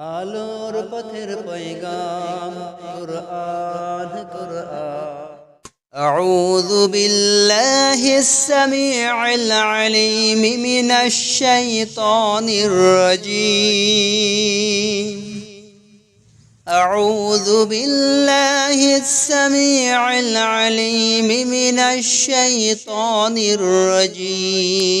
আলোর পথের পয়গাম কুরআন কুরআন أعوذ بالله السميع العليم من الشيطان الرجيم أعوذ بالله السميع العليم من الشيطان الرجيم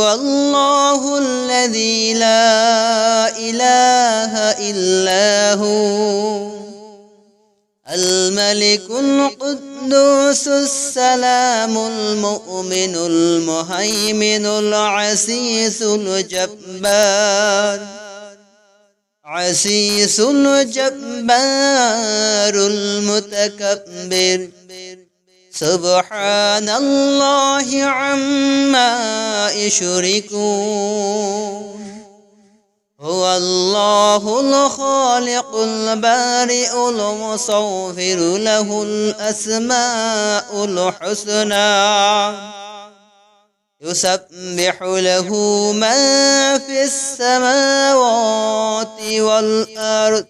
هو الله الذي لا إله إلا هو. الملك القدوس السلام المؤمن المهيمن العزيز الجبار. عسيس الجبار المتكبر. سبحان الله عما يشركون. هو الله الخالق البارئ المصور له الأسماء الحسنى. يسبح له ما في السماوات والأرض.